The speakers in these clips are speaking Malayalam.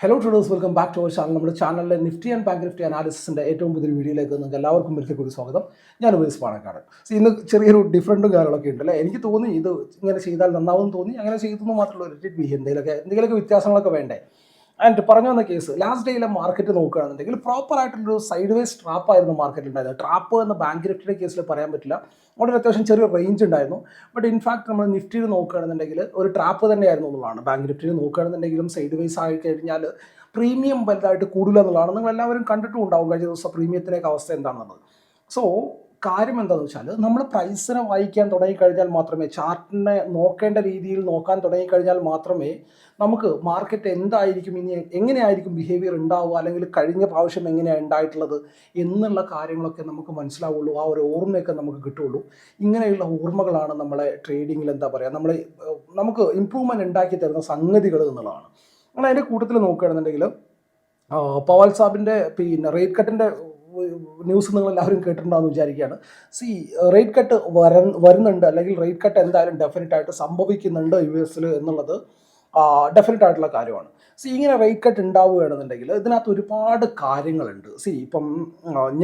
Hello traders welcome back to our channel നമ്മുടെ ചാനലിലെ നിഫ്റ്റി ആൻഡ് ബാങ്ക് നിഫ്റ്റി അനാലിസിന്റെ ഏറ്റവും പുതിയ വീഡിയോയിലേക്ക് നിങ്ങൾക്ക് എല്ലാവർക്കും ഒരിക്കൽ കൂടി സ്വാഗതം. ഞാൻ ഉപയോഗിച്ച് പാണക്കാട്. സോ ഇന്ന് ചെറിയൊരു ഡിഫറന്റും കാര്യങ്ങളൊക്കെ ഉണ്ട് അല്ലേ എനിക്ക് തോന്നി ഇത് ഇങ്ങനെ ചെയ്താൽ നന്നാവും തോന്നി അങ്ങനെ ചെയ്തെന്ന് മാത്രമല്ല ഒരു ബി എന്തെങ്കിലുമൊക്കെ എന്തെങ്കിലുമൊക്കെ വ്യത്യാസങ്ങളൊക്കെ വേണ്ടേ? ആൻഡ് പറഞ്ഞു വന്ന കേസ് ലാസ്റ്റ് ഡേയിലെ മാർക്കറ്റ് നോക്കുകയാണെന്നുണ്ടെങ്കിൽ പ്രോപ്പർ ആയിട്ടുള്ളൊരു സൈഡ് വേസ് ട്രാപ്പ് ആയിരുന്നു മാർക്കറ്റ് ഉണ്ടായത് ട്രാപ്പ് എന്ന് ബാങ്ക് നിഫ്റ്റിയുടെ കേസിൽ പറയാൻ പറ്റില്ല. അവിടെ ഒരു അത്യാവശ്യം ചെറിയ റേഞ്ച് ഉണ്ടായിരുന്നു. ബട്ട് ഇൻഫാക്ട് നമ്മൾ നിഫ്റ്റിയിൽ നോക്കുകയാണെന്നുണ്ടെങ്കിൽ ഒരു ട്രാപ്പ് തന്നെയായിരുന്നു എന്നുള്ളതാണ്. ബാങ്ക് നിഫ്റ്റിയിൽ നോക്കുകയാണെന്നുണ്ടെങ്കിലും സൈഡ് വേസ് ആയി കഴിഞ്ഞാൽ പ്രീമിയം വലുതായിട്ട് കൂടില്ല എന്നുള്ളതാണ്. നിങ്ങൾ എല്ലാവരും കണ്ടിട്ടും ഉണ്ടാവും കഴിഞ്ഞ ദിവസം പ്രീമിയത്തിലേക്ക് അവസ്ഥ എന്താണെന്നുള്ളത്. സോ കാര്യം എന്താണെന്ന് വെച്ചാൽ നമ്മൾ പ്രൈസിനെ വായിക്കാൻ തുടങ്ങിക്കഴിഞ്ഞാൽ മാത്രമേ ചാർട്ടിനെ നോക്കേണ്ട രീതിയിൽ നോക്കാൻ തുടങ്ങിക്കഴിഞ്ഞാൽ മാത്രമേ നമുക്ക് മാർക്കറ്റ് എന്തായിരിക്കും ഇനി എങ്ങനെയായിരിക്കും ബിഹേവിയർ ഉണ്ടാവുക അല്ലെങ്കിൽ കഴിഞ്ഞ പ്രാവശ്യം എങ്ങനെയാണ് ഉണ്ടായിട്ടുള്ളത് എന്നുള്ള കാര്യങ്ങളൊക്കെ നമുക്ക് മനസ്സിലാവുള്ളൂ. ആ ഒരു ഓർമ്മയൊക്കെ നമുക്ക് കിട്ടുള്ളൂ. ഇങ്ങനെയുള്ള ഓർമ്മകളാണ് നമ്മളെ ട്രേഡിങ്ങിൽ എന്താ പറയുക നമ്മളെ നമുക്ക് ഇമ്പ്രൂവ്മെന്റ് ഉണ്ടാക്കി തരുന്ന സംഗതികൾ എന്നുള്ളതാണ്. അങ്ങനെ അതിന്റെ കൂട്ടത്തിൽ നോക്കുകയാണെന്നുണ്ടെങ്കിൽ പവാൽ സാബിന്റെ പിന്നെ റേറ്റ് കട്ടിന്റെ ന്യൂസ് നിങ്ങൾ എല്ലാവരും കേട്ടിട്ടുണ്ടാകുന്ന വിചാരിക്കുകയാണ്. സി റേറ്റ് കട്ട് വര വരുന്നുണ്ട്. അല്ലെങ്കിൽ റേറ്റ് കട്ട് എന്തായാലും ഡെഫിനറ്റ് ആയിട്ട് സംഭവിക്കുന്നുണ്ട് യു എസിൽ എന്നുള്ളത് ഡെഫിനറ്റ് ആയിട്ടുള്ള കാര്യമാണ്. സി ഇങ്ങനെ റേറ്റ് കട്ട് ഉണ്ടാവുകയാണെന്നുണ്ടെങ്കിൽ ഇതിനകത്ത് ഒരുപാട് കാര്യങ്ങളുണ്ട്. സി ഇപ്പം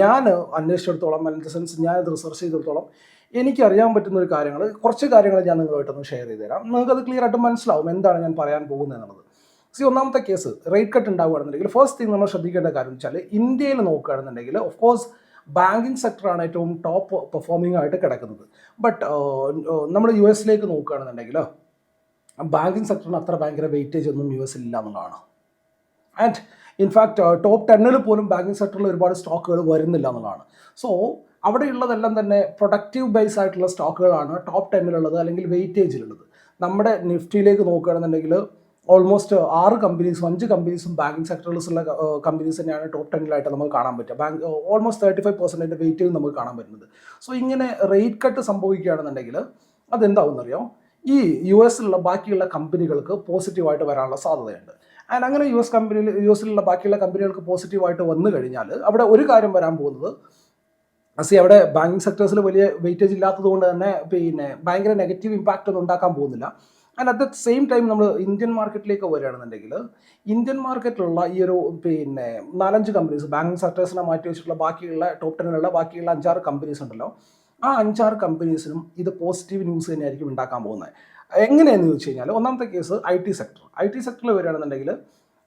ഞാൻ അന്വേഷിച്ചിടത്തോളം ഇൻ ദ സെൻസ് ഞാനത് റിസർച്ച് ചെയ്തിടത്തോളം എനിക്കറിയാൻ പറ്റുന്ന ഒരു കാര്യങ്ങൾ കുറച്ച് കാര്യങ്ങൾ ഞാൻ നിങ്ങളുമായിട്ടൊന്ന് ഷെയർ ചെയ്ത് തരാം നിങ്ങൾക്കത് ക്ലിയർ ആയിട്ട് മനസ്സിലാവും. എന്താണ് ഞാൻ പറയാൻ പോകുന്നത് എന്നുള്ളത്? സി ഒന്നാമത്തെ കേസ് റേറ്റ് കട്ട് ഉണ്ടാവുകയാണെന്നുണ്ടെങ്കിൽ ഫസ്റ്റ് തിങ് നമ്മൾ ശ്രദ്ധിക്കേണ്ട കാര്യം വെച്ചാൽ ഇന്ത്യയിൽ നോക്കുകയാണെന്നുണ്ടെങ്കിൽ ഓഫ് കോഴ്സ് ബാങ്കിങ് സെക്ടറാണ് ഏറ്റവും ടോപ്പ് പെർഫോമിംഗ് ആയിട്ട് കിടക്കുന്നത്. ബട്ട് നമ്മൾ യു എസിലേക്ക് നോക്കുകയാണെന്നുണ്ടെങ്കിൽ ബാങ്കിങ് സെക്ടറിന് അത്ര ഭയങ്കര വെയിറ്റേജ് ഒന്നും യു എസിൽ ഇല്ല എന്നുള്ളതാണ്. ആൻഡ് ഇൻഫാക്ട് ടോപ്പ് ടെന്നിൽ പോലും ബാങ്കിങ് സെക്ടറിൽ ഒരുപാട് സ്റ്റോക്കുകൾ വരുന്നില്ല എന്നുള്ളതാണ്. സോ അവിടെയുള്ളതെല്ലാം തന്നെ പ്രൊഡക്റ്റീവ് ബേസ് ആയിട്ടുള്ള സ്റ്റോക്കുകളാണ് ടോപ്പ് ടെന്നിലുള്ളത് അല്ലെങ്കിൽ വെയിറ്റേജിലുള്ളത് നമ്മുടെ നിഫ്റ്റിയിലേക്ക് നോക്കുകയാണെന്നുണ്ടെങ്കിൽ ഓൾമോസ്റ്റ് ആറ് കമ്പനീസും അഞ്ച് കമ്പനീസും ബാങ്കിങ് സെക്ടറിലുള്ള കമ്പനീസ് തന്നെയാണ് ടോപ്പ് ടെന്നിലായിട്ട് നമുക്ക് കാണാൻ പറ്റുക. Bank almost thirty five percentage weightage നമുക്ക് കാണാൻ പറ്റുന്നത്. സോ ഇങ്ങനെ റേറ്റ് കട്ട് സംഭവിക്കുകയാണെന്നുണ്ടെങ്കിൽ അതെന്താവുമെന്നറിയോ ഈ യു എസിലുള്ള ബാക്കിയുള്ള കമ്പനികൾക്ക് പോസിറ്റീവായിട്ട് വരാനുള്ള സാധ്യതയുണ്ട്. ആൻഡ് അങ്ങനെ യു എസ് കമ്പനിയിൽ യു എസിലുള്ള ബാക്കിയുള്ള കമ്പനികൾക്ക് പോസിറ്റീവായിട്ട് വന്നു കഴിഞ്ഞാൽ അവിടെ ഒരു കാര്യം വരാൻ പോകുന്നത്. സി അവിടെ ബാങ്കിങ് സെക്ടേഴ്സിൽ വലിയ വെയിറ്റേജ് ഇല്ലാത്തത് കൊണ്ട് തന്നെ പിന്നെ ഭയങ്കര നെഗറ്റീവ് ഇമ്പാക്റ്റ് ഒന്നും ഉണ്ടാക്കാൻ പോകുന്നില്ല. And at the same time നമ്മൾ ഇന്ത്യൻ മാർക്കറ്റിലേക്ക് വരികയാണെന്നുണ്ടെങ്കിൽ ഇന്ത്യൻ മാർക്കറ്റിലുള്ള ഈ ഒരു പിന്നെ നാലഞ്ച് കമ്പനീസ് ബാങ്കിങ് സെക്ടേഴ്സിനെ മാറ്റി വെച്ചിട്ടുള്ള ബാക്കിയുള്ള ടോപ്പ് ടെന്നിലുള്ള ബാക്കിയുള്ള അഞ്ചാറ് കമ്പനീസ് ഉണ്ടല്ലോ. ആ അഞ്ചാറ് കമ്പനീസിനും ഇത് പോസിറ്റീവ് ന്യൂസ് തന്നെയായിരിക്കും ഉണ്ടാക്കാൻ പോകുന്നത്. എങ്ങനെയെന്ന് ചോദിച്ചു കഴിഞ്ഞാൽ ഒന്നാമത്തെ case I T sector I T സെക്ടറിൽ വരികയാണെന്നുണ്ടെങ്കിൽ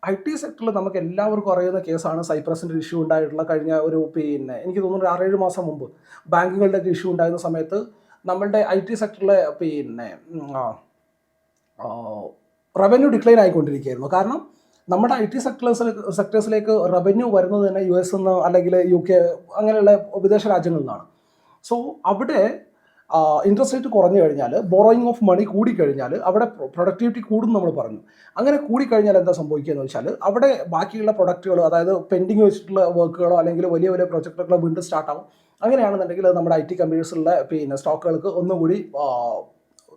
ഐ ടി സെക്ടറിൽ നമുക്ക് എല്ലാവർക്കും അറിയുന്ന കേസാണ് സൈപ്രസിന്റെ ഇഷ്യൂ ഉണ്ടായിട്ടുള്ള കഴിഞ്ഞ ഒരു പിന്നെ എനിക്ക് തോന്നുന്നു ഒരു ആറേഴ് മാസം മുമ്പ്. ബാങ്കുകളുടെയൊക്കെ ഇഷ്യൂ ഉണ്ടായിരുന്ന സമയത്ത് നമ്മളുടെ ഐ ടി സെക്ടറിലെ പിന്നെ റവന്യൂ ഡിക്ലൈൻ ആയിക്കൊണ്ടിരിക്കുകയായിരുന്നു. കാരണം നമ്മുടെ ഐ ടി സെക്ടേഴ്സിൽ സെക്ടേഴ്സിലേക്ക് റവന്യൂ വരുന്നത് തന്നെ യു എസ് നിന്ന് അല്ലെങ്കിൽ യു കെ അങ്ങനെയുള്ള വിദേശ രാജ്യങ്ങളിൽ നിന്നാണ്. സോ അവിടെ ഇൻട്രസ്റ്റ് റേറ്റ് കുറഞ്ഞു കഴിഞ്ഞാൽ ബോറോയിങ് ഓഫ് മണി കൂടിക്കഴിഞ്ഞാൽ അവിടെ പ്രൊഡക്ടിവിറ്റി കൂടും നമ്മൾ പറഞ്ഞു. അങ്ങനെ കൂടിക്കഴിഞ്ഞാൽ എന്താ സംഭവിക്കുക എന്ന് വെച്ചാൽ അവിടെ ബാക്കിയുള്ള പ്രൊഡക്റ്റുകൾ അതായത് പെൻഡിങ് വെച്ചിട്ടുള്ള വർക്കുകളോ അല്ലെങ്കിൽ വലിയ വലിയ പ്രൊജക്റ്റുകളോ വീണ്ടും സ്റ്റാർട്ടാവും അങ്ങനെയാണെന്നുണ്ടെങ്കിൽ നമ്മുടെ ഐ ടി കമ്പനീസിലുള്ള പിന്നെ സ്റ്റോക്കുകൾക്ക് ഒന്നുകൂടി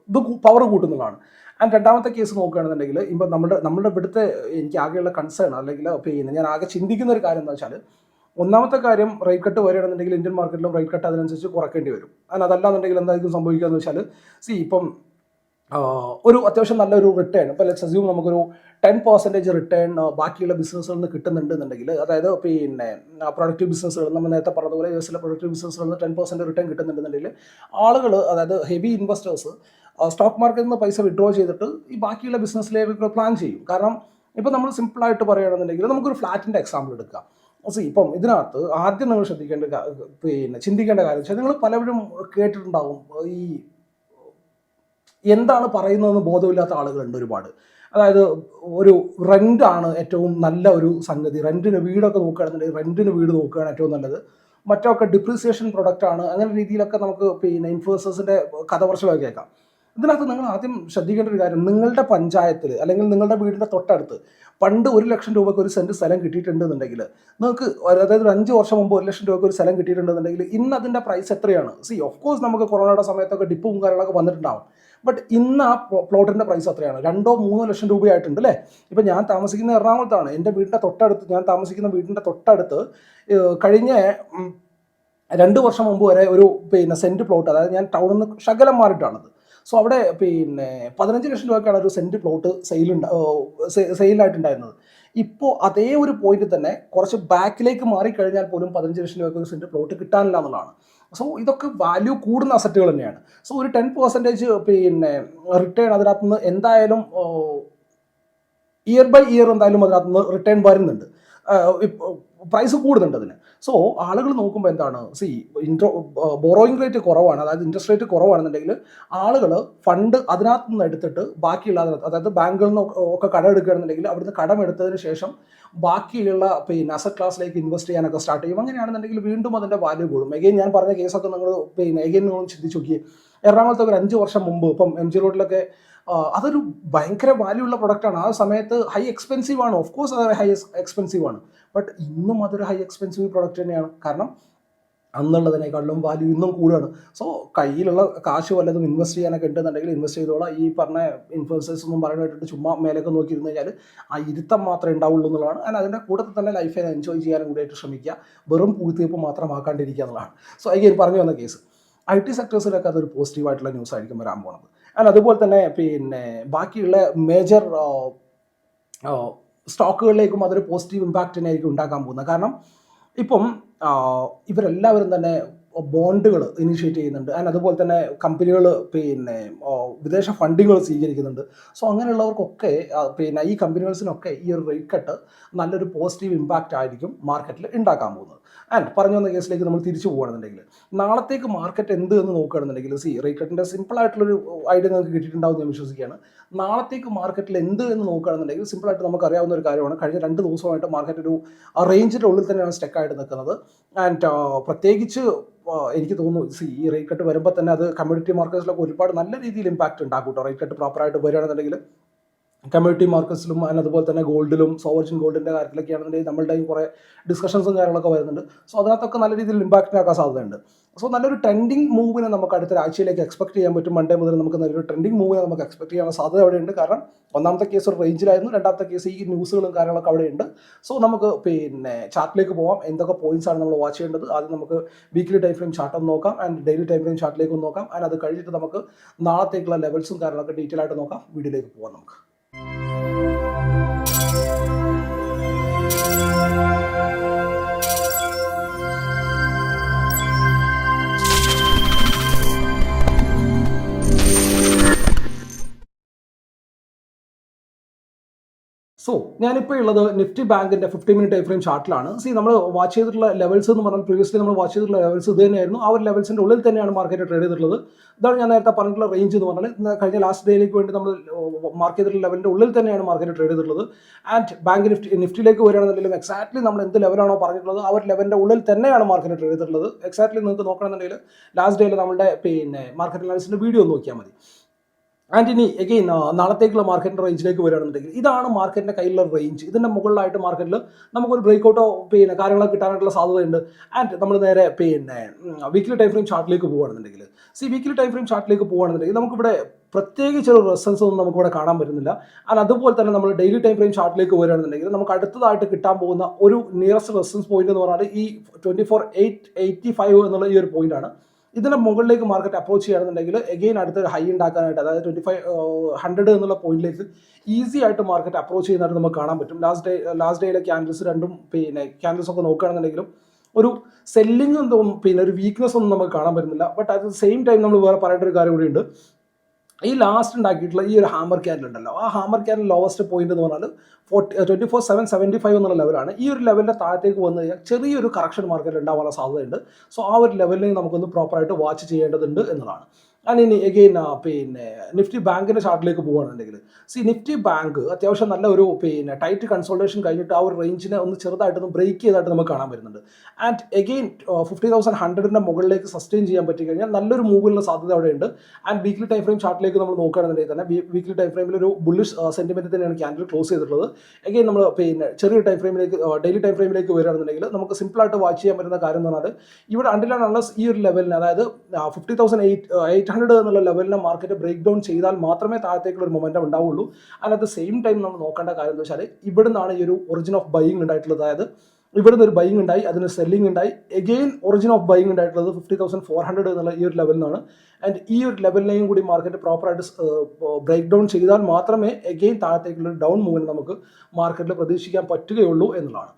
ഇത് പവർ കൂട്ടുന്നതാണ്. ആൻഡ് രണ്ടാമത്തെ കേസ് നോക്കുകയാണെന്നുണ്ടെങ്കിൽ ഇപ്പം നമ്മുടെ നമ്മുടെ ഇവിടുത്തെ എനിക്ക് ആകെയുള്ള കൺസേൺ അല്ലെങ്കിൽ പിന്നെ ഞാൻ ആകെ ചിന്തിക്കുന്ന ഒരു കാര്യം എന്താ വെച്ചാൽ ഒന്നാമത്തെ കാര്യം റേറ്റ് കട്ട് വരികയാണെന്നുണ്ടെങ്കിൽ ഇന്ത്യൻ മാർക്കറ്റിലും റേറ്റ് കട്ട് അതിനനുസരിച്ച് കുറയ്ക്കേണ്ടി വരും. And അതല്ലാന്നുണ്ടെങ്കിൽ എന്തായിരിക്കും സംഭവിക്കുക എന്ന് വെച്ചാൽ സി ഇപ്പം ഒരു അത്യാവശ്യം നല്ലൊരു റിട്ടേൺ ഇപ്പോൾ ലെറ്റ്സ് നമുക്കൊരു ടെൻ പെർസെന്റേജ് റിട്ടേൺ ബാക്കിയുള്ള ബിസിനസ്സുകളിൽ നിന്ന് കിട്ടുന്നുണ്ടെന്നുണ്ടെങ്കിൽ അതായത് പിന്നെ പ്രൊഡക്റ്റീവ് ബിസിനസ്സുകൾ നമ്മൾ നേരത്തെ പറഞ്ഞതുപോലെ യു എസിലെ പ്രൊഡക്റ്റീവ് ബിസിനസ്സുകളിൽ നിന്ന് ടെൻ പെർസെന്റ് റിട്ടേൺ കിട്ടുന്നുണ്ടെന്നുണ്ടെങ്കിൽ ആളുകൾ അതായത് ഹെവി ഇൻവെസ്റ്റേഴ്സ് സ്റ്റോക്ക് മാർക്കറ്റിൽ നിന്ന് പൈസ വിഡ്രോ ചെയ്തിട്ട് ഈ ബാക്കിയുള്ള ബിസിനസ്സിലേക്ക് പ്ലാൻ ചെയ്യും. കാരണം ഇപ്പോൾ നമ്മൾ സിമ്പിളായിട്ട് പറയുകയാണെന്നുണ്ടെങ്കിൽ നമുക്കൊരു ഫ്ലാറ്റിന്റെ എക്സാമ്പിൾ എടുക്കാം. സി ഇപ്പം ഇതിനകത്ത് ആദ്യം നിങ്ങൾ ശ്രദ്ധിക്കേണ്ട പിന്നെ ചിന്തിക്കേണ്ട കാര്യം വെച്ചാൽ നിങ്ങൾ പലപ്പോഴും കേട്ടിട്ടുണ്ടാവും ഈ എന്താണ് പറയുന്നതെന്ന് ബോധമില്ലാത്ത ആളുകളുണ്ട് ഒരുപാട്. അതായത് ഒരു റെന്റ് ആണ് ഏറ്റവും നല്ല ഒരു സംഗതി. റെന്റിന് വീടൊക്കെ നോക്കുകയാണെന്നുണ്ടെങ്കിൽ റെന്റിന് വീട് നോക്കുകയാണ് ഏറ്റവും നല്ലത്. മറ്റൊക്കെ ഡിപ്രീസിയേഷൻ പ്രൊഡക്റ്റ് ആണ്. അങ്ങനെ രീതിയിലൊക്കെ നമുക്ക് പിന്നെ ഇൻഫ്ലുവൻസേഴ്സിന്റെ കഥ പറച്ചിലൊക്കെ കേൾക്കാം ഇതിനകത്ത് നിങ്ങൾ ആദ്യം ശ്രദ്ധിക്കേണ്ട ഒരു കാര്യം നിങ്ങളുടെ പഞ്ചായത്തിൽ അല്ലെങ്കിൽ നിങ്ങളുടെ വീടിന്റെ തൊട്ടടുത്ത് പണ്ട് ഒരു ലക്ഷം രൂപയ്ക്ക് ഒരു സെന്റ് സ്ഥലം കിട്ടിയിട്ടുണ്ടെന്നുണ്ടെങ്കിൽ നിങ്ങൾക്ക് അതായത് ഒരു അഞ്ച് വർഷം മുമ്പ് ഒരു ലക്ഷം രൂപയ്ക്ക് ഒരു സ്ഥലം കിട്ടിയിട്ടുണ്ടെന്നുണ്ടെങ്കിൽ ഇന്ന് അതിന്റെ പ്രൈസ് എത്രയാണ്? സി ഓഫ് കോഴ്സ് നമുക്ക് കൊറോണയുടെ സമയത്തൊക്കെ ഡിപ്പും കാര്യങ്ങളൊക്കെ വന്നിട്ടുണ്ടാവും. ബട്ട് ഇന്ന് ആ പ്ലോട്ടിന്റെ പ്രൈസ് എത്രയാണ്? രണ്ടോ മൂന്നോ ലക്ഷം രൂപയായിട്ടുണ്ട് അല്ലേ? ഇപ്പം ഞാൻ താമസിക്കുന്ന എറണാകുളത്താണ്. എന്റെ വീടിന്റെ തൊട്ടടുത്ത് ഞാൻ താമസിക്കുന്ന വീടിന്റെ തൊട്ടടുത്ത് കഴിഞ്ഞ രണ്ട് വർഷം മുമ്പ് വരെ ഒരു പിന്നെ സെന്റ് പ്ലോട്ട് അതായത് ഞാൻ ടൗണിൽ നിന്ന് ശകലം മാറിയിട്ടാണത്. സോ അവിടെ പിന്നെ പതിനഞ്ച് ലക്ഷം രൂപയ്ക്കാണ് ഒരു സെന്റ് പ്ലോട്ട് സെയിൽ സെയിലായിട്ടുണ്ടായിരുന്നത് ഇപ്പോൾ അതേ ഒരു പോയിന്റ് തന്നെ കുറച്ച് ബാക്കിലേക്ക് മാറിക്കഴിഞ്ഞാൽ പോലും പതിനഞ്ച് ലക്ഷം രൂപയ്ക്ക് ഒരു സെന്റ് പ്ലോട്ട് കിട്ടാനില്ല എന്നുള്ളതാണ്. സോ ഇതൊക്കെ വാല്യൂ കൂടുന്ന അസറ്റുകൾ തന്നെയാണ്. സോ ഒരു ടെൻ പെർസെന്റേജ് പിന്നെ റിട്ടേൺ അതിനകത്ത് നിന്ന് എന്തായാലും ഇയർ ബൈ ഇയർ എന്തായാലും അതിനകത്ത് നിന്ന് റിട്ടേൺ വരുന്നുണ്ട്. പ്രൈസ് കൂടുന്നുണ്ട് അതിന്. സോ ആളുകൾ നോക്കുമ്പോൾ എന്താണ്? സി ഇൻട്രോ ബോറോയിങ് റേറ്റ് കുറവാണ്. അതായത് ഇൻട്രസ്റ്റ് റേറ്റ് കുറവാണെന്നുണ്ടെങ്കിൽ ആളുകൾ ഫണ്ട് അതിനകത്ത് നിന്ന് എടുത്തിട്ട് ബാക്കിയുള്ള അതിനകത്ത് അതായത് ബാങ്കുകളിൽ നിന്ന് ഒക്കെ കടം എടുക്കുകയാണെന്നുണ്ടെങ്കിൽ അവിടുന്ന് കടം എടുത്തതിന് ശേഷം ബാക്കിയുള്ള പിന്നെ അസറ്റ് ക്ലാസ്സിലേക്ക് ഇൻവെസ്റ്റ് ചെയ്യാനൊക്കെ സ്റ്റാർട്ട് ചെയ്യും. അങ്ങനെയാണെന്നുണ്ടെങ്കിൽ വീണ്ടും അതിന്റെ വാല്യൂ കൂടും. എഗെയിൻ ഞാൻ പറഞ്ഞ കേസൊക്കെ നിങ്ങൾ പിന്നെ എഗെയിൻ നിങ്ങൾ ചിന്തിച്ച് നോക്കിയേ. എറണാകുളത്ത് ഒരു അഞ്ച് വർഷം മുമ്പ് ഇപ്പം എം ജി റോഡിലൊക്കെ അതൊരു ഭയങ്കര വാല്യൂ ഉള്ള പ്രൊഡക്റ്റാണ് ആ സമയത്ത് ഹൈ എക്സ്പെൻസീവ് ആണ്. ഓഫ് കോഴ്സ് അത് ഹൈ എക്സ്പെൻസീവ് ആണ്. ബട്ട് ഇന്നും അതൊരു ഹൈ എക്സ്പെൻസീവ് പ്രൊഡക്റ്റ് തന്നെയാണ്. കാരണം അന്നുള്ളതിനേക്കാളും വാല്യൂ ഇന്നും കൂടുതലാണ്. സോ കയ്യിലുള്ള കാശ് വല്ലതും ഇൻവെസ്റ്റ് ചെയ്യാനൊക്കെ ഉണ്ടെന്നുണ്ടെങ്കിൽ ഇൻവെസ്റ്റ് ചെയ്തോളാം. ഈ പറഞ്ഞ ഇൻഫ്ലുവൻസേഴ്സ് ഒന്നും പറയുന്നത് കേട്ടിട്ട് ചുമ്മാ മേലേക്ക് നോക്കിയിരുന്നു കഴിഞ്ഞാൽ ആ ഇരുത്തം മാത്രമേ ഉണ്ടാവുള്ളൂ എന്നുള്ളതാണ്. അതിന്റെ കൂടെ തന്നെ ലൈഫിനെ എൻജോയ് ചെയ്യാനും കൂടിയായിട്ട് ശ്രമിക്കുക. വെറും പൂത്തിയപ്പ് മാത്രമാക്കാണ്ടിരിക്കുക എന്നുള്ളതാണ്. സോ അതിൽ പറഞ്ഞു വന്ന കേസ് ഐ ടി സെക്ടേഴ്സിലൊക്കെ അതൊരു പോസിറ്റീവായിട്ടുള്ള ന്യൂസ് ആയിരിക്കും വരാൻ പോണത്. ആൻഡ് അതുപോലെ തന്നെ പിന്നെ ബാക്കിയുള്ള മേജർ സ്റ്റോക്കുകളിലേക്കും അതൊരു പോസിറ്റീവ് ഇമ്പാക്റ്റ് തന്നെ ആയിരിക്കും ഉണ്ടാക്കാൻ പോകുന്നത്. കാരണം ഇപ്പം ഇവരെല്ലാവരും തന്നെ ബോണ്ടുകൾ ഇനിഷ്യേറ്റ് ചെയ്യുന്നുണ്ട്. ആൻഡ് അതുപോലെ തന്നെ കമ്പനികൾ പിന്നെ വിദേശ ഫണ്ടിങ്ങൾ സ്വീകരിക്കുന്നുണ്ട്. സോ അങ്ങനെയുള്ളവർക്കൊക്കെ പിന്നെ ഈ കമ്പനികൾസിനൊക്കെ ഈ ഒരു റേറ്റ് കട്ട് നല്ലൊരു പോസിറ്റീവ് ഇമ്പാക്റ്റ് ആയിരിക്കും മാർക്കറ്റിൽ ഉണ്ടാക്കാൻ പോകുന്നത്. ആൻഡ് പറഞ്ഞു വന്ന കേസിലേക്ക് നമ്മൾ തിരിച്ചു പോകുകയാണെന്നുണ്ടെങ്കിൽ നാളത്തേക്ക് മാർക്കറ്റ് എന്ത് എന്ന് നോക്കുകയാണെന്നുണ്ടെങ്കിൽ സി റേറ്റ് സിമ്പിൾ ആയിട്ടുള്ളൊരു ഐഡിയ നിങ്ങൾക്ക് കിട്ടിയിട്ടുണ്ടാവും എന്ന് വിശ്വസിക്കുകയാണ്. നാളത്തേക്ക് മാർക്കറ്റിൽ എന്ത് എന്ന് നോക്കുകയാണെന്നുണ്ടെങ്കിൽ സിമ്പിളായിട്ട് നമുക്ക് അറിയാവുന്ന ഒരു കാര്യമാണ്. കഴിഞ്ഞ രണ്ട് ദിവസമായിട്ട് മാർക്കറ്റ് ഒരു റേഞ്ചിന്റെ ഉള്ളിൽ തന്നെയാണ് സ്റ്റക്കായിട്ട് നിൽക്കുന്നത്. ആൻഡ് പ്രത്യേകിച്ച് എനിക്ക് തോന്നുന്നു ഈ റേറ്റ് കട്ട് വരുമ്പോൾ തന്നെ അത് കമ്മ്യൂണിറ്റി മാർക്കറ്റ്സിലൊക്കെ ഒരുപാട് നല്ല രീതിയിൽ ഇമ്പാക്റ്റ് ഉണ്ടാക്കും കേട്ടോ റേറ്റ് കട്ട് പ്രോപ്പറായിട്ട് വരികയാണെന്നുണ്ടെങ്കിൽ കമ്മ്യൂണിറ്റി മാർക്കറ്റ്സിലും അതുപോലെ തന്നെ ഗോൾഡിലും സോവർജിൻ ഗോൾഡിന്റെ കാര്യത്തിലൊക്കെ ആണെന്നുണ്ടെങ്കിൽ നമ്മളുടെയും കുറേ ഡിസ്കഷൻസും കാര്യങ്ങളൊക്കെ വരുന്നുണ്ട്. സോ അതിനകത്തൊക്കെ നല്ല രീതിയിൽ ഇമ്പാക്റ്റ് ആക്കാൻ സാധ്യതയുണ്ട്. സോ നല്ലൊരു ട്രെൻഡിങ് മൂവിനെ നമുക്ക് അടുത്ത ആഴ്ചയിലേക്ക് എക്സ്പെക്ട് ചെയ്യാൻ പറ്റും. മൺഡേ മുതൽ നമുക്ക് നല്ലൊരു ട്രെൻഡിങ് മൂവിനെ നമുക്ക് എക്സ്പെക്ട് ചെയ്യാനുള്ള സാധ്യത അവിടെയുണ്ട്. കാരണം ഒന്നാമത്തെ കേസ് ഒരു റേഞ്ചിലായിരുന്നു രണ്ടാമത്തെ കേസ് ഈ ന്യൂസുകളും കാര്യങ്ങളൊക്കെ അവിടെയുണ്ട്. സോ നമുക്ക് പിന്നെ ചാർട്ടിലേക്ക് പോവാം. എന്തൊക്കെ പോയിന്റ്സ് ആണ് നമ്മൾ വാച്ച് ചെയ്യേണ്ടത്? ആദ്യം നമുക്ക് വീക്കിലി ടൈം ഫ്രെയിം ചാർട്ട് ഒന്ന് നോക്കാം. ആൻഡ് ഡെയിലി ടൈം ഫ്രെയിം ചാർട്ടിലേക്ക് നോക്കാം. ആൻഡ് അത് കഴിഞ്ഞിട്ട് നമുക്ക് നാളത്തേക്കുള്ള ലെവൽസും കാര്യങ്ങളൊക്കെ ഡീറ്റെയിൽ ആയിട്ട് നോക്കാം. വീഡിയോയിലേക്ക് പോകാം നമുക്ക്. Bye. സോ ഞാനിപ്പോൾ ഉള്ളത് നിഫ്റ്റി ബാങ്കിന്റെ ഫിഫ്റ്റി മിനിറ്റ് ടൈം ഫ്രെയിം ചാർട്ടിലാണ് സി നമ്മൾ വാച്ച് ചെയ്തിട്ടുള്ള ലെവൽസ് എന്ന് പറഞ്ഞാൽ പ്രീവിയസ്ലി നമ്മൾ വാച്ച് ചെയ്തിട്ടുള്ള ലെവൽസ് ഇത് തന്നെയായിരുന്നു. ആ ഒരു ലെവൽസിന്റെ ഉള്ളിൽ തന്നെയാണ് മാർക്കറ്റ് ട്രേഡ് ചെയ്തിട്ടുള്ളത്. ഇതാണ് ഞാൻ നേരത്തെ പറഞ്ഞിട്ടുള്ള റേഞ്ച് എന്ന് പറഞ്ഞാൽ കഴിഞ്ഞ ലാസ്റ്റ് ഡേയിലേക്ക് വേണ്ടി നമ്മൾ മാർക്ക് ചെയ്തിട്ടുള്ള ലെവലിന്റെ ഉള്ളിൽ തന്നെയാണ് മാർക്കറ്റ് ട്രേഡ് ചെയ്തിട്ടുള്ളത്. ആൻഡ് ബാങ്ക് നിഫ്റ്റി നിഫ്റ്റിയിലേക്ക് വരികയാണെന്നുണ്ടെങ്കിലും എക്സാക്ട്ലി നമ്മൾ എന്ത് ലെവലാണോ പറഞ്ഞിട്ടുള്ളത് ആ ഒരു ലെവലിന്റെ ഉള്ളിൽ തന്നെയാണ് മാർക്കറ്റ് ട്രേഡ് ചെയ്തിട്ടുള്ളത്. എക്സാക്ട്ലി നിങ്ങൾക്ക് നോക്കണമെന്നുണ്ടെങ്കിൽ ലാസ്റ്റ് ഡേയിൽ നമ്മുടെ പിന്നെ മാർക്കറ്റ് അനാലിസിന്റെ വീഡിയോ നോക്കിയാൽ മതി. ആൻഡ് ഇനി എഗെയിൻ നാളത്തേക്കുള്ള മാർക്കറ്റിന്റെ റേഞ്ചിലേക്ക് വരികയാണെന്നുണ്ടെങ്കിൽ ഇതാണ് മാർക്കറ്റിന്റെ കയ്യിലുള്ള റേഞ്ച് ഇതിന്റെ മുകളിലായിട്ട് മാർക്കറ്റിൽ നമുക്കൊരു ബ്രേക്ക്ഔട്ടോ പിന്നെ കാര്യങ്ങളൊക്കെ കിട്ടാനായിട്ടുള്ള സാധ്യതയുണ്ട്. ആൻഡ് നമ്മൾ നേരെ പിന്നെ വീക്കിലി ടൈം ഫ്രെയിം ചാർട്ടിലേക്ക് പോകുകയാണെന്നുണ്ടെങ്കിൽ സി വീക്കിലി ടൈം ഫ്രെയിം ചാർട്ടിലേക്ക് പോകുകയാണെന്നുണ്ടെങ്കിൽ നമുക്കിവിടെ പ്രത്യേകിച്ച് ഒരു റെസൻസ് ഒന്നും നമുക്കിവിടെ കാണാൻ പറ്റുന്നില്ല. ആൻഡ് അതുപോലെ തന്നെ നമ്മൾ ഡെയിലി ടൈം ഫ്രെയിം ചാർട്ടിലേക്ക് വരികയാണെന്നുണ്ടെങ്കിൽ നമുക്ക് അടുത്തതായിട്ട് കിട്ടാൻ പോകുന്ന ഒരു നിയറസ്റ്റ് റെസൻസ് പോയിന്റ് എന്ന് പറഞ്ഞാൽ ഈ twenty four eight eighty five എന്നുള്ള ഈ ഒരു പോയിന്റ് ഇതിന്റെ മുകളിലേക്ക് മാർക്കറ്റ് അപ്രോച്ച് ചെയ്യുകയാണെന്നുണ്ടെങ്കിൽ എഗെയിൻ അടുത്തൊരു ഹൈ ഉണ്ടാക്കാനായിട്ട് അതായത് ട്വന്റി ഫൈവ് ഹൺഡ്രഡ് എന്നുള്ള പോയിന്റിലേക്ക് ഈസി ആയിട്ട് മാർക്കറ്റ് അപ്രോച്ച് ചെയ്യുന്നതായിട്ട് നമുക്ക് കാണാൻ പറ്റും. ലാസ്റ്റ് ഡേ ലാസ്റ്റ് ഡേയിലെ ക്യാൻഡിൽസ് രണ്ടും പിന്നെ ക്യാൻഡിൽസ് ഒക്കെ നോക്കുകയാണെന്നുണ്ടെങ്കിലും ഒരു സെല്ലിംഗ് എന്തോ പിന്നെ ഒരു വീക്ക്നെസ് ഒന്നും നമുക്ക് കാണാൻ പറ്റുന്നില്ല. But at the same time നമ്മൾ വേറെ പറയേണ്ട ഒരു കാര്യം കൂടിയുണ്ട് ഈ ലാസ്റ്റ് ഉണ്ടാക്കിയിട്ടുള്ള ഈ ഒരു ഹാമർ ക്യാരൽ ഉണ്ടല്ലോ ആ ഹാമർ ക്യാരൽ ലോവസ്റ്റ് പോയിന്റ് എന്ന് പറഞ്ഞാൽ forty twenty four seven seventy five എന്നുള്ള ലെവലാണ് ഈ ഒരു ലെവലിന്റെ താഴത്തേക്ക് വന്നു കഴിഞ്ഞാൽ ചെറിയൊരു കറക്ഷൻ മാർക്കറ്റ് ഉണ്ടാവാനുള്ള സാധ്യതയുണ്ട്. സോ ആ ഒരു ലെവലിൽ നമുക്കൊന്ന് പ്രോപ്പറായിട്ട് വാച്ച് ചെയ്യേണ്ടതുണ്ട് എന്നതാണ് ആൻഡ് ഇനി എഗെയിൻ പിന്നെ നിഫ്റ്റി ബാങ്കിന്റെ ചാർട്ടിലേക്ക് പോകുകയാണെന്നുണ്ടെങ്കിൽ സി നിഫ്റ്റി ബാങ്ക് അത്യാവശ്യം നല്ല ഒരു പിന്നെ ടൈറ്റ് കൺസോൾട്ടേഷൻ കഴിഞ്ഞിട്ട് ആ ഒരു റേഞ്ചിനെ ഒന്ന് ചെറുതായിട്ടൊന്ന് ബ്രേക്ക് ചെയ്തായിട്ട് നമുക്ക് കാണാൻ വരുന്നുണ്ട് ആൻഡ് എഗെയിൻ ഫിഫ്റ്റി തൗസൻഡ് ഹൺഡ്രഡിന്റെ മുകളിലേക്ക് സസ്റ്റെയിൻ ചെയ്യാൻ പറ്റി കഴിഞ്ഞാൽ നല്ലൊരു മൂവിനുള്ള സാധ്യത അവിടെ ഉണ്ട് ആൻഡ് വീക്ക്ലി ടൈം ഫ്രെയിം ചാർട്ടിലേക്ക് നമ്മൾ നോക്കുകയാണെന്നുണ്ടെങ്കിൽ തന്നെ വീക്ക്ലി ടൈം ഫ്രെയിമിൽ ഒരു ബുള്ളിഷ് സെന്റിമെന്റ് തന്നെയാണ് ക്യാൻഡിൽ ക്ലോസ് ചെയ്തിട്ടുള്ളത്. എഗെയിൻ നമ്മൾ പിന്നെ ചെറിയ ടൈം ഫ്രെയിമിലേക്ക് ഡെയിലി ടൈം ഫ്രെയിമിലേക്ക് വരികയാണെന്നുണ്ടെങ്കിൽ നമുക്ക് സിമ്പിളായിട്ട് വാച്ച് ചെയ്യാൻ പറ്റുന്ന കാര്യം എന്ന് പറഞ്ഞാൽ ഇവിടെ അണ്ടിലാണ് ഈ ഒരു ലെവലിന് അതായത് fifty thousand eight eight hundred എന്നുള്ള ലെവലിനെ മാർക്കറ്റ് ബ്രേക്ക് ഡൗൺ ചെയ്താൽ മാത്രമേ താഴത്തേക്കുള്ള ഒരു മൊമെന്റം ഉണ്ടാവുള്ളൂ. And at the same time നമ്മൾ നോക്കേണ്ട കാര്യം എന്ന് വെച്ചാൽ ഇവിടുന്നാണ് ഈ ഒരു ഒറിജിൻ ഓഫ് ബൈയിങ് ഉണ്ടായിട്ടുള്ളത്. അതായത് ഇവിടുന്ന് ഒരു ബൈങ് ഉണ്ടായി അതിന് സെല്ലിംഗ് ഉണ്ടായി. എഗെയിൻ ഒറിജിൻ ഓഫ് ബൈങ് ഉണ്ടായിട്ടുള്ളത് ഫിഫ്റ്റി തൗസൻഡ് ഫോർ ഹൺഡ്രഡ് എന്നുള്ള ഈ ഒരു ലെവലിൽ നിന്നാണ് ആൻഡ് ഈ ഒരു ലെവലിനെയും കൂടി മാർക്കറ്റ് പ്രോപ്പറായിട്ട് ബ്രേക്ക് ഡൗൺ ചെയ്താൽ മാത്രമേ എഗെയിൻ താഴത്തേക്കുള്ള ഡൗൺ മൂവ്മെന്റ് നമുക്ക് മാർക്കറ്റിൽ പ്രതീക്ഷിക്കാൻ പറ്റുകയുള്ളൂ എന്നുള്ളതാണ്.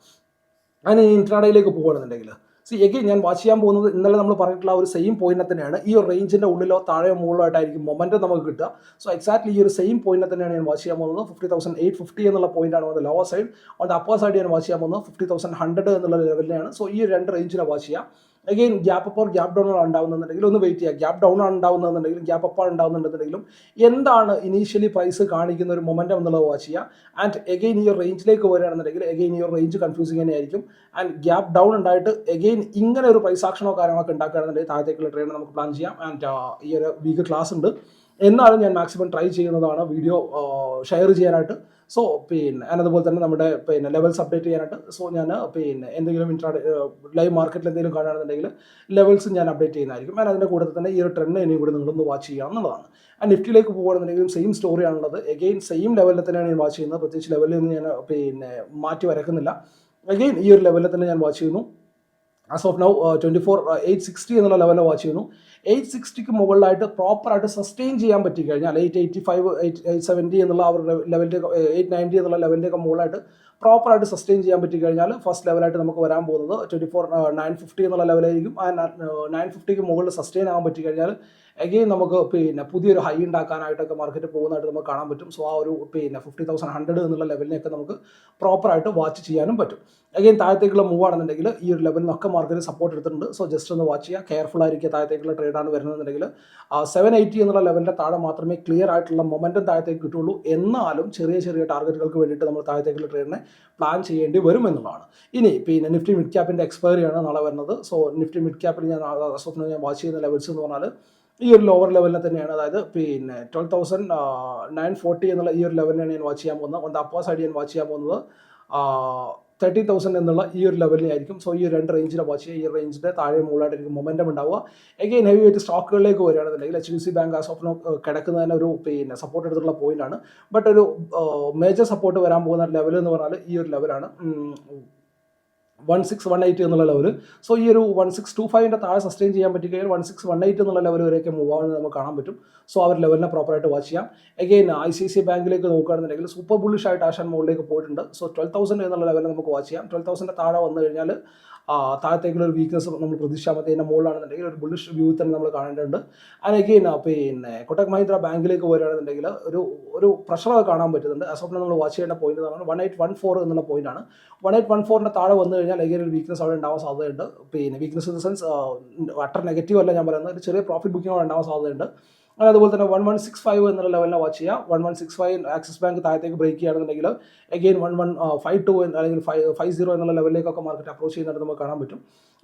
അതിന് ഇൻട്രാഡേയിലേക്ക് പോകുകയാണെന്നുണ്ടെങ്കിൽ സി എഗെയിൻ ഞാൻ വാച്ച് ചെയ്യാൻ പോകുന്നത് ഇന്നലെ നമ്മൾ പറഞ്ഞിട്ടുള്ള ഒരു സെയിം പോയിന്റിനെ തന്നെയാണ്. ഈ ഒരു റേഞ്ചിന്റെ ഉള്ളിലോ താഴെയോ മുകളിലോ ആയിട്ടായിരിക്കും മൊമെന്റം നമുക്ക് കിട്ടുക. സോ എക്സാക്ട്ലി ഈ ഒരു സെയിം പോയിന്റിനെ തന്നെയാണ് ഞാൻ വാച്ച് ചെയ്യാൻ പോകുന്നത്. ഫിഫ്റ്റി തൗസൻഡ് എയ്റ്റ് ഫിഫ്റ്റി എന്നുള്ള പോയിന്റാണ് വന്നത് lower side on the upper side ഞാൻ വാച്ച് ചെയ്യാൻ പോകുന്നത് ഫിഫ്റ്റി തൗസൻഡ് ഹൺഡ്രഡ് എന്നുള്ള ലെവലിലാണ് സോ ഈ രണ്ട് റേഞ്ചിനെ വാച്ച് ചെയ്യാം. അഗെയിൻ ഗ്യാപ്പ് അപ്പോൾ ഗ്യാപ്പ് ഡൗൺ ആണ് ഉണ്ടാവുന്നുണ്ടെങ്കിൽ ഒന്ന് വെയിറ്റ് ചെയ്യുക. ഗ്യാപ്പ് ഡൗൺ ആണ് ഉണ്ടാവുന്നുണ്ടെങ്കിലും ഗ്യാപ്പ് ആണ് ഉണ്ടാവുന്നുണ്ടെന്നുണ്ടെങ്കിലും എന്താണ് ഇനീഷ്യലി പ്രൈസ് കാണിക്കുന്ന ഒരു മൊമെന്റം എന്നുള്ളത് വാച്ച് ചെയ്യുക. ആൻഡ് എഗെയിൻ ഈ റേഞ്ചിലേക്ക് വരികയാണെന്നുണ്ടെങ്കിൽ എഗെയിൻ ഈ ഒരു റേഞ്ച് കൺഫ്യൂസിങ് തന്നെയായിരിക്കും. ആൻഡ് ഗ്യാപ്പ് ഡൗൺ ഉണ്ടായിട്ട് എഗെയിൻ ഇങ്ങനെ ഒരു പ്രൈസ് ആക്ഷനോ കാര്യങ്ങളൊക്കെ ഉണ്ടാക്കുകയാണെന്നുണ്ടെങ്കിൽ താഴത്തേക്കുള്ള ട്രെയിൻ നമുക്ക് പ്ലാൻ ചെയ്യാം. ആൻഡ് ഈ ഒരു വീക്ക് ക്ലാസ് ഉണ്ട്. എന്നാലും ഞാൻ മാക്സിമം ട്രൈ ചെയ്യുന്നതാണ് വീഡിയോ ഷെയർ ചെയ്യാനായിട്ട്. സോ പിന്നെ അതുപോലെ തന്നെ നമ്മുടെ പിന്നെ ലെവൽസ് അപ്ഡേറ്റ് ചെയ്യാനായിട്ട്. സോ ഞാൻ പിന്നെ എന്തെങ്കിലും ഇൻട്രാ ലൈവ് മാർക്കറ്റിൽ എന്തെങ്കിലും കാണുകയാണെന്നുണ്ടെങ്കിൽ ലെവൽസ് ഞാൻ അപ്ഡേറ്റ് ചെയ്യുന്നതായിരിക്കും. ഞാൻ അതിന്റെ കൂടെ തന്നെ ഈ ഒരു ട്രെൻഡ് ഇനിയും കൂടി നിങ്ങളൊന്ന് വാച്ച് ചെയ്യുക എന്നുള്ളതാണ്. ആ നിഫ്റ്റിയിലേക്ക് പോകുകയാണെന്നുണ്ടെങ്കിലും സെയിം സ്റ്റോറിയാണുള്ളത് എഗെയിൻ സെയിം ലെവലിൽ തന്നെയാണ് ഞാൻ വാച്ച് ചെയ്യുന്നത്. പ്രത്യേകിച്ച് ലെവലിൽ നിന്ന് ഞാൻ പിന്നെ മാറ്റി വരക്കുന്നില്ല. അഗെയിൻ ഈ ഒരു ലെവലിൽ തന്നെ ഞാൻ വാച്ച് ചെയ്യുന്നു. As of now twenty four eight sixty എന്നുള്ള ലെവലിൽ വാച്ച് ചെയ്യുന്നു. എയ്റ്റ് സിക്സ്റ്റിക്ക് മുകളിലായിട്ട് പ്രോപ്പറായിട്ട് സസ്റ്റെയിൻ ചെയ്യാൻ പറ്റി കഴിഞ്ഞാൽ eight eighty five eight eight seventy എന്നുള്ള ആ ഒരു ലെവലിന്റെ എയ്റ്റ് നയന്റി എന്നുള്ള ലെവലിന്റെ ഒക്കെ മുകളിലായിട്ട് പ്രോപ്പറായിട്ട് സസ്റ്റെയിൻ ചെയ്യാൻ പറ്റി കഴിഞ്ഞാൽ ഫസ്റ്റ് ലെവലായിട്ട് നമുക്ക് വരാൻ പോകുന്നത് ട്വന്റി ഫോർ നയൻ ഫിഫ്റ്റി എന്നുള്ള ലെവലായിരിക്കും ആ നയൻ ഫിഫ്റ്റിക്ക് മുകളിൽ സസ്റ്റെയിൻ ആകാൻ പറ്റി കഴിഞ്ഞാൽ അഗെയിൻ നമുക്ക് പിന്നെ പുതിയൊരു ഹൈ ഉണ്ടാക്കാനായിട്ടൊക്കെ മാർക്കറ്റ് പോകുന്നതായിട്ട് നമുക്ക് കാണാൻ പറ്റും. സോ ആ ഒരു പിന്നെ ഫിഫ്റ്റി തൗസൻഡ് ഹൺഡ്രഡ് എന്നുള്ള ലെവലിനെയൊക്കെ നമുക്ക് പ്രോപ്പറായിട്ട് വാച്ച് ചെയ്യാനും പറ്റും. അഗെയിൻ താഴത്തേക്കുള്ള മൂവ് ആണെന്നുണ്ടെങ്കിൽ ഈ ഒരു ലെവലിൽ നിന്നൊക്കെ മാർക്കറ്റ് സപ്പോർട്ട് എടുത്തിട്ടുണ്ട്. സോ ജസ്റ്റ് ഒന്ന് വാച്ച് ചെയ്യുക. കെയർഫുൾ ആയിരിക്കുക താഴത്തേക്കുള്ള ട്രേഡാണ് വരുന്നതെന്നുണ്ടെങ്കിൽ സെവൻ എയ്റ്റി എന്നുള്ള ലെവലിന്റെ താഴെ മാത്രമേ ക്ലിയർ ആയിട്ടുള്ള മൊമെന്റം താഴത്തേക്ക് കിട്ടുള്ളൂ എന്നാലും ചെറിയ ചെറിയ ടാർഗറ്റുകൾക്ക് വേണ്ടിയിട്ട് നമ്മൾ താഴത്തേക്കുള്ള ട്രേഡിനെ പ്ലാൻ ചെയ്യേണ്ടി വരും എന്നുള്ളതാണ് ഇനി പിന്നെ നിഫ്റ്റി മിഡ് ക്യാപ്പിന്റെ എക്സ്പയറിയാണ് നാളെ വരുന്നത്. സോ നിഫ്റ്റി മിഡ് ക്യാപ്പിൽ ഞാൻ സ്വപ്നം ഞാൻ വാച്ച് ചെയ്യുന്ന ലെവൽസ് എന്ന് പറഞ്ഞാൽ ഈ ഒരു ലോവർ ലെവലിനെ തന്നെയാണ്. അതായത് പിന്നെ ട്വൽവ് തൗസൻഡ് നയൻ ഫോർട്ടി എന്നുള്ള ഈ ഒരു ലെവലിനാണ് ഞാൻ വാച്ച് ചെയ്യാൻ പോകുന്നത്. അപ്പോൾ അപ്പർ സൈഡ് ഞാൻ വാച്ച് ചെയ്യാൻ പോകുന്നത്. തേർട്ടി തൗസൻഡ് എന്നുള്ള ഈ ഒരു ലെവലിലായിരിക്കും സോ ഈ രണ്ട് റേഞ്ചിലെ വാച്ച് ചെയ്യുക ഈ റേഞ്ചിന്റെ താഴെ മുകളിലായിട്ടായിരിക്കും മൊമെന്റം ഉണ്ടാവുക. എഗെയിൻ ഹെവി വെയിറ്റ് സ്റ്റോക്കുകളിലേക്ക് വരികയാണെന്നുണ്ടെങ്കിൽ H D C bank as of now കിടക്കുന്നതിന് ഒരു പിന്നെ സപ്പോർട്ട് എടുത്തിട്ടുള്ള പോയിന്റ് ആണ്. ബട്ട് ഒരു മേജർ സപ്പോർട്ട് വരാൻ പോകുന്ന ലെവൽ എന്ന് പറഞ്ഞാൽ ഈ ഒരു ലെവലാണ് വൺ സിക്സ് വൺ എയ്റ്റ് എന്നുള്ള ലെവൽ സോ ഈ ഒരു വൺ സിക്സ് ടു ഫൈവിന്റെ താഴെ സസ്റ്റെയിൻ ചെയ്യാൻ പറ്റി കഴിഞ്ഞാൽ വൺ സിക്സ് വൺ എയ്റ്റ് എന്നുള്ള ലെവൽ വരെയൊക്കെ മൂവ് ആവുന്നത് നമുക്ക് കാണാൻ പറ്റും. സോ ആ ഒരു ലെവലിനെ പ്രോപ്പറായിട്ട് വാച്ച് ചെയ്യാം. എഗെയിൻ ഐ സി സി ബാങ്കിലേക്ക് നോക്കുകയാണെന്നുണ്ടെങ്കിൽ സൂപ്പർ ബുള്ളിഷ് ആയിട്ട് ആശാൻ മുകളിലേക്ക് പോയിട്ടുണ്ട്. സോ ട്വൽവ് തൗസൻഡ് എന്നുള്ള ലെവലിൽ നമുക്ക് വാച്ച് ചെയ്യാം. ട്വൽവ് തൗസൻഡ് താഴെ വന്നു കഴിഞ്ഞാൽ താഴത്തേക്കുള്ള ഒരു വീക്ക്നെസ് നമ്മൾ പ്രതീക്ഷിച്ചാൽ മതി. അതിന്റെ മുകളിലാണെന്നുണ്ടെങ്കിൽ ഒരു ബുള്ളിഷ് വ്യൂ തന്നെ നമ്മൾ കാണേണ്ടതുണ്ട്. ആൻഡ് അഗെയിൻ പിന്നെ കൊട്ടക് മഹീന്ദ്ര ബാങ്കിലേക്ക് വരികയാണെന്നുണ്ടെങ്കിൽ ഒരു ഒരു പ്രഷറൊക്കെ കാണാൻ പറ്റുന്നുണ്ട്. ആസ് നമ്മൾ വാച്ച് ചെയ്യേണ്ട പോയിന്റ് എന്ന് വൺ എയ്റ്റ് വൺ ഫോർ എന്നുള്ള പോയിന്റാണ് വൺ എയ്റ്റ് വൺ ഫോറിന്റെ താഴെ വന്നു കഴിഞ്ഞാൽ അഗെയിൻ ഒരു വീക്ക്നെസ് അവിടെ ഉണ്ടാവാൻ സാധ്യതയുണ്ട്. പിന്നെ weakness in the sense utter negative അല്ല ഞാൻ പറയുന്നത്. ഒരു ചെറിയ പ്രോഫിറ്റ് ബുക്കിംഗ് അവിടെ ഉണ്ടാവാൻ സാധ്യതയുണ്ട്. അങ്ങനെ അതുപോലെ തന്നെ വൺ വൺ സിക്സ് ഫൈവ് എന്നുള്ള ലെവലിനെ വാച്ച് ചെയ്യാം one one six five axis bank താഴത്തേക്ക് ബ്രേക്ക് ചെയ്യുകയാണെന്നുണ്ടെങ്കിൽ again one one five two അല്ലെങ്കിൽ ഫൈവ് ഫൈവ് സീറോ എന്നുള്ള ലെവലിലേക്കൊക്കെ മാർക്കറ്റ് അപ്രോച്ച് ചെയ്യുന്നതായിട്ട് നമുക്ക് കാണാൻ പറ്റും.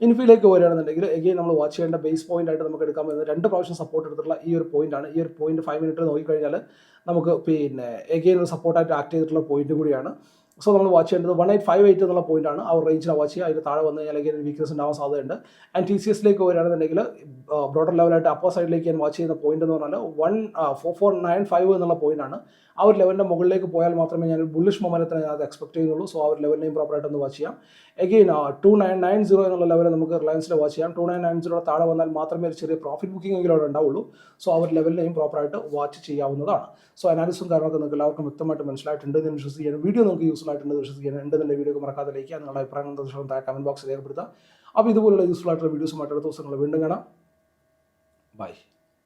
ഇൻഫിയിലേക്ക് വരികയാണെന്നുണ്ടെങ്കിൽ എഗെയിൻ നമ്മൾ വാച്ച് ചെയ്യേണ്ട ബേസ് പോയിന്റ് ആയിട്ട് നമുക്ക് എടുക്കാൻ പറ്റുന്നത് രണ്ട് പ്രാവശ്യം സപ്പോർട്ട് എടുത്തിട്ടുള്ള ഈ ഒരു പോയിന്റ് ആണ്. ഈ ഒരു പോയിന്റ് ഫൈവ് മിനിറ്റ് നോക്കിക്കഴിഞ്ഞാൽ നമുക്ക് പിന്നെ എഗെയിൻ ഒരു സപ്പോർട്ടായിട്ട് ആക്ട് ചെയ്തിട്ടുള്ള പോയിന്റ് കൂടിയാണ്. സോ നമ്മൾ വാച്ച് ചെയ്യേണ്ടത് വൺ എയ്റ്റ് ഫൈവ് എയ്റ്റ് എന്നുള്ള പോയിന്റാണ് ആ റേഞ്ചിനെ വാച്ച് ചെയ്യുക. അതിന് താഴെ വന്നു കഴിഞ്ഞാൽ അല്ലെങ്കിൽ വീക്ക്നസ് ഉണ്ടാവാൻ സാധ്യതയുണ്ട്. ആൻഡ് ടി സി എസിലേക്ക് വരികയാണെന്നുണ്ടെങ്കിൽ ബ്രോഡർ ലെവലായിട്ട് അപ്പോ സൈഡിലേക്ക് ഞാൻ വാച്ച് ചെയ്യുന്ന പോയിന്റ് എന്ന് പറഞ്ഞാൽ one four four nine five എന്നുള്ള പോയിന്റാണ് ആ ഒരു ലെവലിന്റെ മുകളിലേക്ക് പോയാൽ മാത്രമേ ഞാൻ ബുള്ളിഷ് മൊമെന്റത്തിന് ഞാൻ അത് എക്സ്പെക്ട് ചെയ്യുന്നുള്ളൂ. സോ ആ ഒരു ലെവലിനെയും പ്രോപ്പറായിട്ട് ഒന്ന് വാച്ച് ചെയ്യാം. Again two nine nine zero എന്നുള്ള ലെവൽ നമുക്ക് റിലയൻസിൽ വാച്ച് ചെയ്യാം. ടു നയൻ നയൻ സീറോ താഴെ വന്നാൽ മാത്രമേ ഒരു ചെറിയ പ്രോഫിറ്റ് ബുക്കിംഗ് എങ്കിലും അവിടെ ഉണ്ടാവുള്ളൂ. സോ ആ ഒരു ലെവലിനെയും പ്രോപ്പറായിട്ട് വാച്ച് ചെയ്യാവുന്നതാണ്. സോ അനാലിസും കാര്യങ്ങളൊക്കെ നിങ്ങൾക്ക് എല്ലാവർക്കും വ്യക്തമായിട്ട് മനസ്സിലായിട്ടുണ്ട്. എന്ന് വിശ്വസിക്കുകയാണ് വീഡിയോ നമുക്ക് യൂസ്ഫുൾ ആയിട്ടുണ്ട് വിശ്വസിക്കുകയാണ് എന്റെ വീഡിയോ മറക്കാതെ ലൈക്ക് നിങ്ങളുടെ അഭിപ്രായങ്ങൾ തീർച്ചയായും താഴെ കമന്റ് ബോക്സിൽ രേഖപ്പെടുത്താം അപ്പോൾ ഇതുപോലുള്ള യൂസ്ഫുൾ ആയിട്ടുള്ള വീഡിയോസുമായിട്ട് അടുത്ത ദിവസങ്ങൾ വീണ്ടും കാണാം. ബൈ